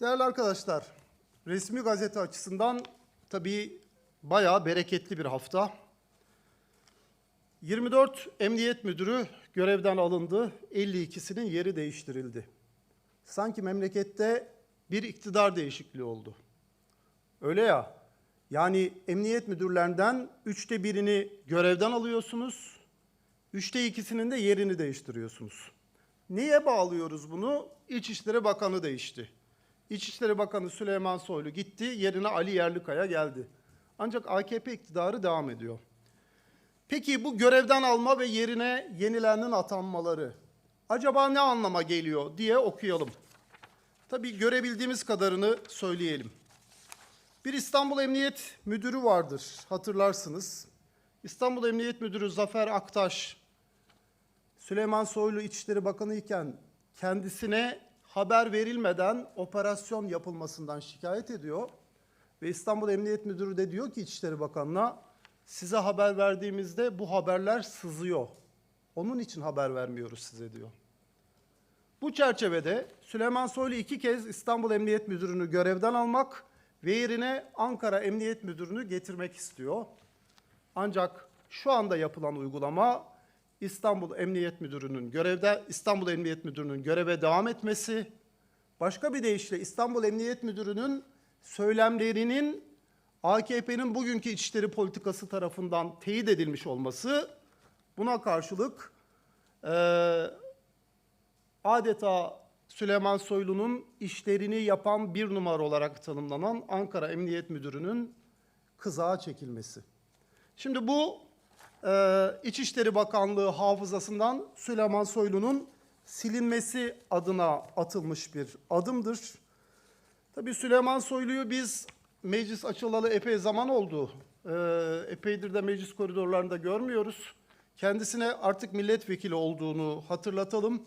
Değerli arkadaşlar, resmi gazete açısından tabii bayağı bereketli bir hafta. 24 emniyet müdürü görevden alındı, 52'sinin yeri değiştirildi. Sanki memlekette bir iktidar değişikliği oldu. Öyle ya, yani emniyet müdürlerinden üçte birini görevden alıyorsunuz, üçte ikisinin de yerini değiştiriyorsunuz. Neye bağlıyoruz bunu? İçişleri Bakanı değişti. İçişleri Bakanı Süleyman Soylu gitti, yerine Ali Yerlikaya geldi. Ancak AKP iktidarı devam ediyor. Peki bu görevden alma ve yerine yenilerinin atanmaları acaba ne anlama geliyor diye okuyalım. Tabii görebildiğimiz kadarını söyleyelim. Bir İstanbul Emniyet Müdürü vardır hatırlarsınız. İstanbul Emniyet Müdürü Zafer Aktaş Süleyman Soylu İçişleri Bakanı iken kendisine haber verilmeden operasyon yapılmasından şikayet ediyor. Ve İstanbul Emniyet Müdürü de diyor ki İçişleri Bakanı'na size haber verdiğimizde bu haberler sızıyor. Onun için haber vermiyoruz size diyor. Bu çerçevede Süleyman Soylu iki kez İstanbul Emniyet Müdürü'nü görevden almak ve yerine Ankara Emniyet Müdürü'nü getirmek istiyor. Ancak şu anda yapılan uygulama İstanbul Emniyet Müdürü'nün görevde İstanbul Emniyet Müdürü'nün göreve devam etmesi, başka bir deyişle İstanbul Emniyet Müdürü'nün söylemlerinin AKP'nin bugünkü içişleri politikası tarafından teyit edilmiş olması, buna karşılık eee, adeta Süleyman Soylu'nun işlerini yapan bir numara olarak tanımlanan Ankara Emniyet Müdürü'nün kızağa çekilmesi. Şimdi bu e, İçişleri Bakanlığı hafızasından Süleyman Soylu'nun silinmesi adına atılmış bir adımdır. Tabii Süleyman Soylu'yu biz meclis açılalı epey zaman oldu. E, epeydir de meclis koridorlarında görmüyoruz. Kendisine artık milletvekili olduğunu hatırlatalım.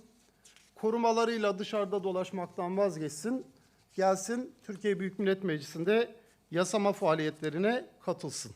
Korumalarıyla dışarıda dolaşmaktan vazgeçsin. Gelsin Türkiye Büyük Millet Meclisi'nde yasama faaliyetlerine katılsın.